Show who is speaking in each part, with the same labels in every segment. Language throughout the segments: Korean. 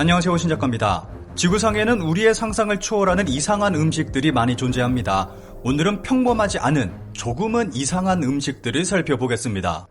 Speaker 1: 안녕하세요 신작가입니다. 지구상에는 우리의 상상을 초월하는 이상한 음식들이 많이 존재합니다. 오늘은 평범하지 않은 조금은 이상한 음식들을 살펴보겠습니다.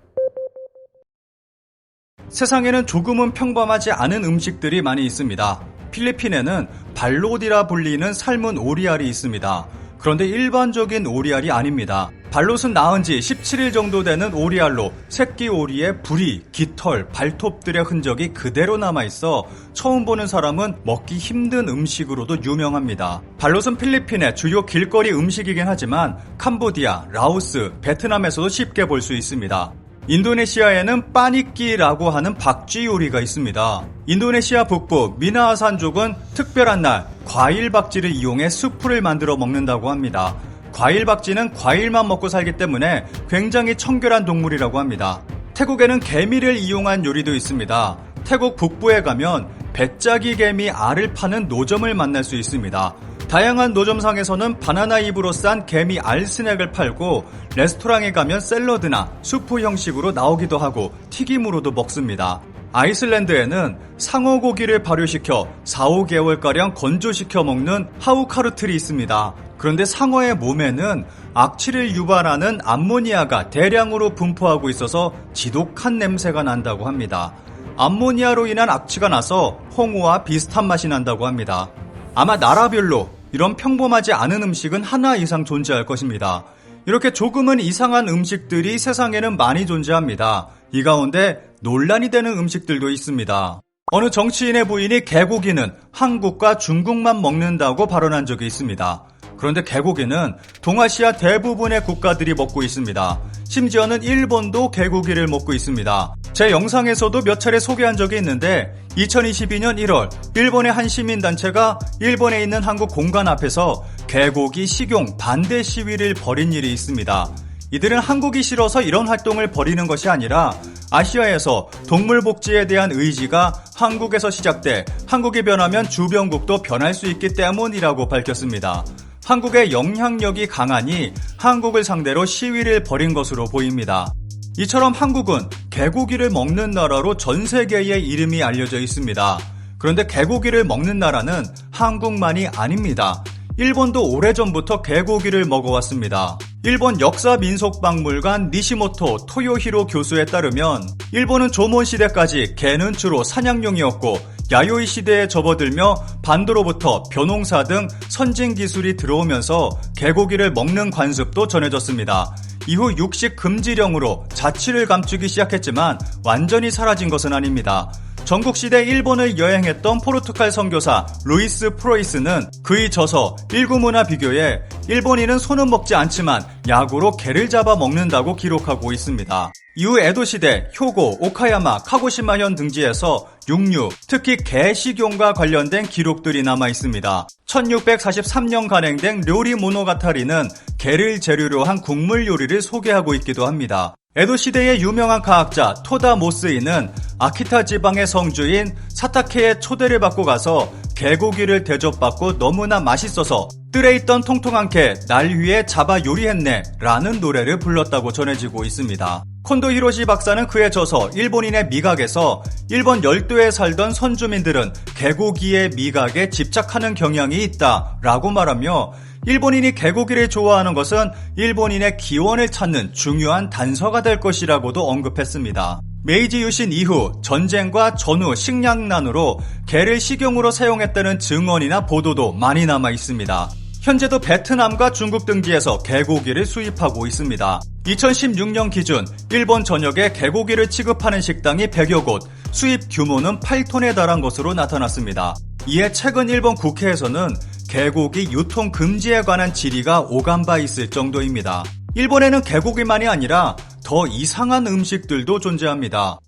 Speaker 1: 세상에는 조금은 평범하지 않은 음식들이 많이 있습니다. 필리핀에는 발롯이라 불리는 삶은 오리알이 있습니다. 그런데 일반적인 오리알이 아닙니다. 발롯은 낳은 지 17일 정도 되는 오리알로 새끼 오리의 부리, 깃털, 발톱들의 흔적이 그대로 남아있어 처음 보는 사람은 먹기 힘든 음식으로도 유명합니다. 발롯은 필리핀의 주요 길거리 음식이긴 하지만 캄보디아, 라오스, 베트남에서도 쉽게 볼 수 있습니다. 인도네시아에는 빠니끼라고 하는 박쥐 요리가 있습니다. 인도네시아 북부 미나아산족은 특별한 날 과일 박쥐를 이용해 수프를 만들어 먹는다고 합니다. 과일 박쥐는 과일만 먹고 살기 때문에 굉장히 청결한 동물이라고 합니다. 태국에는 개미를 이용한 요리도 있습니다. 태국 북부에 가면 배짜기 개미 알을 파는 노점을 만날 수 있습니다. 다양한 노점상에서는 바나나 잎으로 싼 개미 알 스낵을 팔고 레스토랑에 가면 샐러드나 수프 형식으로 나오기도 하고 튀김으로도 먹습니다. 아이슬란드에는 상어 고기를 발효시켜 4, 5개월가량 건조시켜 먹는 하우카르틀이 있습니다. 그런데 상어의 몸에는 악취를 유발하는 암모니아가 대량으로 분포하고 있어서 지독한 냄새가 난다고 합니다. 암모니아로 인한 악취가 나서 홍어와 비슷한 맛이 난다고 합니다. 아마 나라별로 이런 평범하지 않은 음식은 하나 이상 존재할 것입니다. 이렇게 조금은 이상한 음식들이 세상에는 많이 존재합니다. 이 가운데 논란이 되는 음식들도 있습니다. 어느 정치인의 부인이 개고기는 한국과 중국만 먹는다고 발언한 적이 있습니다. 그런데 개고기는 동아시아 대부분의 국가들이 먹고 있습니다. 심지어는 일본도 개고기를 먹고 있습니다. 제 영상에서도 몇 차례 소개한 적이 있는데 2022년 1월 일본의 한 시민단체가 일본에 있는 한국 공간 앞에서 개고기 식용 반대 시위를 벌인 일이 있습니다. 이들은 한국이 싫어서 이런 활동을 벌이는 것이 아니라 아시아에서 동물 복지에 대한 의지가 한국에서 시작돼 한국이 변하면 주변국도 변할 수 있기 때문이라고 밝혔습니다. 한국의 영향력이 강하니 한국을 상대로 시위를 벌인 것으로 보입니다. 이처럼 한국은 개고기를 먹는 나라로 전 세계에 이름이 알려져 있습니다. 그런데 개고기를 먹는 나라는 한국만이 아닙니다. 일본도 오래전부터 개고기를 먹어왔습니다. 일본 역사민속박물관 니시모토 토요히로 교수에 따르면 일본은 조몬 시대까지 개는 주로 사냥용이었고 야요이 시대에 접어들며 반도로부터 벼농사 등 선진 기술이 들어오면서 개고기를 먹는 관습도 전해졌습니다. 이후 육식 금지령으로 자취를 감추기 시작했지만 완전히 사라진 것은 아닙니다. 전국시대 일본을 여행했던 포르투갈 선교사 루이스 프로이스는 그의 저서 일구문화 비교에 일본인은 손은 먹지 않지만 약으로 개를 잡아 먹는다고 기록하고 있습니다. 이후 에도시대, 효고, 오카야마, 카고시마현 등지에서 육류, 특히 개 식용과 관련된 기록들이 남아 있습니다. 1643년 간행된 료리 모노가타리는 개를 재료로 한 국물 요리를 소개하고 있기도 합니다. 에도 시대의 유명한 과학자 토다 모스이는 아키타 지방의 성주인 사타케의 초대를 받고 가서 개고기를 대접받고 너무나 맛있어서 뜰에 있던 통통한 개 날 위에 잡아 요리했네 라는 노래를 불렀다고 전해지고 있습니다. 콘도 히로시 박사는 그에 져서 일본인의 미각에서 일본 열도에 살던 선주민들은 개고기의 미각에 집착하는 경향이 있다 라고 말하며 일본인이 개고기를 좋아하는 것은 일본인의 기원을 찾는 중요한 단서가 될 것이라고도 언급했습니다. 메이지 유신 이후 전쟁과 전후 식량난으로 개를 식용으로 사용했다는 증언이나 보도도 많이 남아 있습니다. 현재도 베트남과 중국 등지에서 개고기를 수입하고 있습니다. 2016년 기준 일본 전역에 개고기를 취급하는 식당이 100여 곳, 수입 규모는 8톤에 달한 것으로 나타났습니다. 이에 최근 일본 국회에서는 개고기 유통 금지에 관한 질의가 오간 바 있을 정도입니다. 일본에는 개고기만이 아니라 더 이상한 음식들도 존재합니다.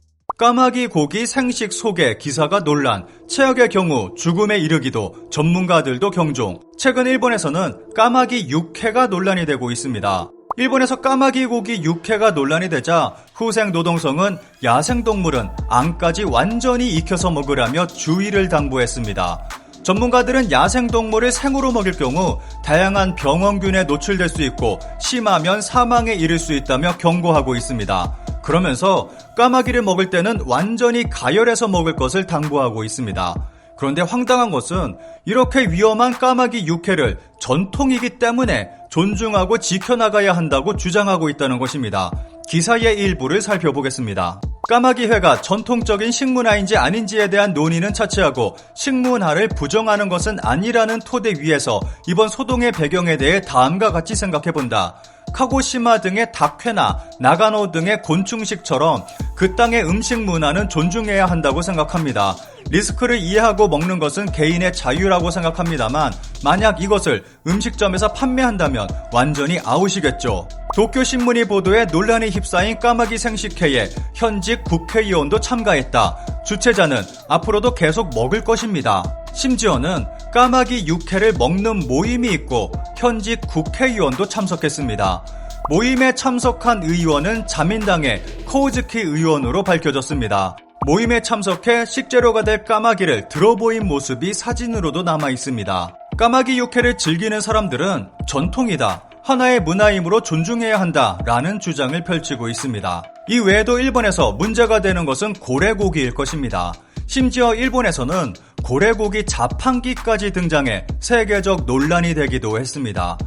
Speaker 1: 까마귀 고기 생식 소개 기사가 논란, 최악의 경우 죽음에 이르기도 전문가들도 경종. 최근 일본에서는 까마귀 육회가 논란이 되고 있습니다. 일본에서 까마귀 고기 육회가 논란이 되자 후생 노동성은 야생동물은 안까지 완전히 익혀서 먹으라며 주의를 당부했습니다. 전문가들은 야생동물을 생으로 먹일 경우 다양한 병원균에 노출될 수 있고 심하면 사망에 이를 수 있다며 경고하고 있습니다. 그러면서 까마귀를 먹을 때는 완전히 가열해서 먹을 것을 당부하고 있습니다. 그런데 황당한 것은 이렇게 위험한 까마귀 육회를 전통이기 때문에 존중하고 지켜나가야 한다고 주장하고 있다는 것입니다. 기사의 일부를 살펴보겠습니다. 까마귀 회가 전통적인 식문화인지 아닌지에 대한 논의는 차치하고 식문화를 부정하는 것은 아니라는 토대 위에서 이번 소동의 배경에 대해 다음과 같이 생각해본다. 카고시마 등의 닭회나 나가노 등의 곤충식처럼 그 땅의 음식 문화는 존중해야 한다고 생각합니다. 리스크를 이해하고 먹는 것은 개인의 자유라고 생각합니다만 만약 이것을 음식점에서 판매한다면 완전히 아웃이겠죠. 도쿄 신문이 보도에 논란이 휩싸인 까마귀 생식회에 현직 국회의원도 참가했다. 주최자는 앞으로도 계속 먹을 것입니다. 심지어는 까마귀 육회를 먹는 모임이 있고 현직 국회의원도 참석했습니다. 모임에 참석한 의원은 자민당의 코우즈키 의원으로 밝혀졌습니다. 모임에 참석해 식재료가 될 까마귀를 들어보인 모습이 사진으로도 남아 있습니다. 까마귀 육회를 즐기는 사람들은 전통이다. 하나의 문화이므로 존중해야 한다. 라는 주장을 펼치고 있습니다. 이 외에도 일본에서 문제가 되는 것은 고래고기일 것입니다. 심지어 일본에서는 고래고기 자판기까지 등장해 세계적 논란이 되기도 했습니다.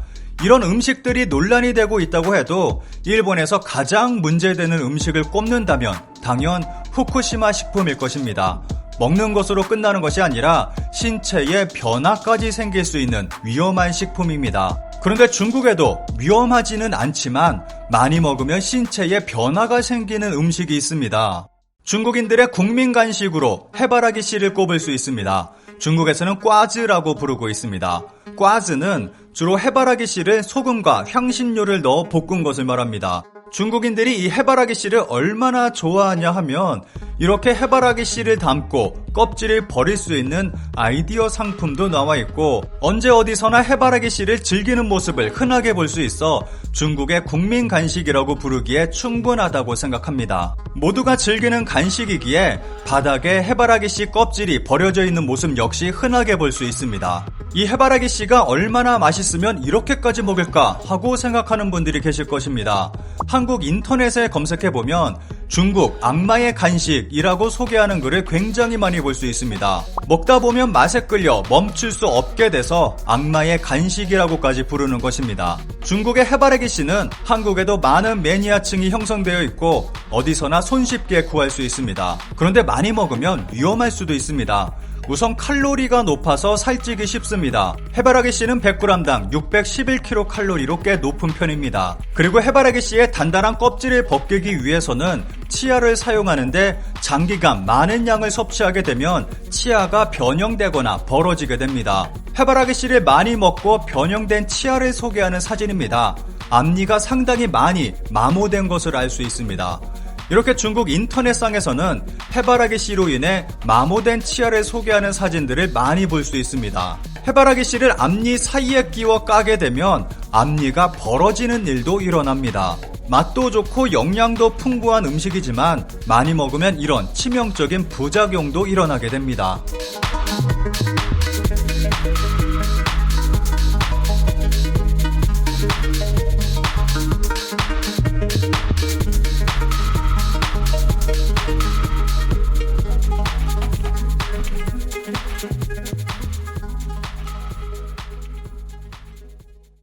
Speaker 1: 이런 음식들이 논란이 되고 있다고 해도 일본에서 가장 문제되는 음식을 꼽는다면 당연 후쿠시마 식품일 것입니다. 먹는 것으로 끝나는 것이 아니라 신체에 변화까지 생길 수 있는 위험한 식품입니다. 그런데 중국에도 위험하지는 않지만 많이 먹으면 신체에 변화가 생기는 음식이 있습니다. 중국인들의 국민 간식으로 해바라기 씨를 꼽을 수 있습니다. 중국에서는 꽈즈라고 부르고 있습니다. 꽈즈는 주로 해바라기 씨를 소금과 향신료를 넣어 볶은 것을 말합니다. 중국인들이 이 해바라기 씨를 얼마나 좋아하냐 하면 이렇게 해바라기 씨를 담고 껍질을 버릴 수 있는 아이디어 상품도 나와 있고 언제 어디서나 해바라기 씨를 즐기는 모습을 흔하게 볼 수 있어 중국의 국민 간식이라고 부르기에 충분하다고 생각합니다. 모두가 즐기는 간식이기에 바닥에 해바라기 씨 껍질이 버려져 있는 모습 역시 흔하게 볼 수 있습니다. 이 해바라기 씨가 얼마나 맛있으면 이렇게까지 먹을까 하고 생각하는 분들이 계실 것입니다. 한국 인터넷에 검색해보면 중국 악마의 간식이라고 소개하는 글을 굉장히 많이 볼 수 있습니다. 먹다 보면 맛에 끌려 멈출 수 없게 돼서 악마의 간식이라고까지 부르는 것입니다. 중국의 해바라기 씨는 한국에도 많은 매니아층이 형성되어 있고 어디서나 손쉽게 구할 수 있습니다. 그런데 많이 먹으면 위험할 수도 있습니다. 우선 칼로리가 높아서 살찌기 쉽습니다. 해바라기 씨는 100g당 611kcal로 꽤 높은 편입니다. 그리고 해바라기 씨의 단단한 껍질을 벗기기 위해서는 치아를 사용하는데 장기간 많은 양을 섭취하게 되면 치아가 변형되거나 벌어지게 됩니다. 해바라기 씨를 많이 먹고 변형된 치아를 소개하는 사진입니다. 앞니가 상당히 많이 마모된 것을 알 수 있습니다. 이렇게 중국 인터넷상에서는 해바라기 씨로 인해 마모된 치아를 소개하는 사진들을 많이 볼 수 있습니다. 해바라기 씨를 앞니 사이에 끼워 까게 되면 앞니가 벌어지는 일도 일어납니다. 맛도 좋고 영양도 풍부한 음식이지만 많이 먹으면 이런 치명적인 부작용도 일어나게 됩니다.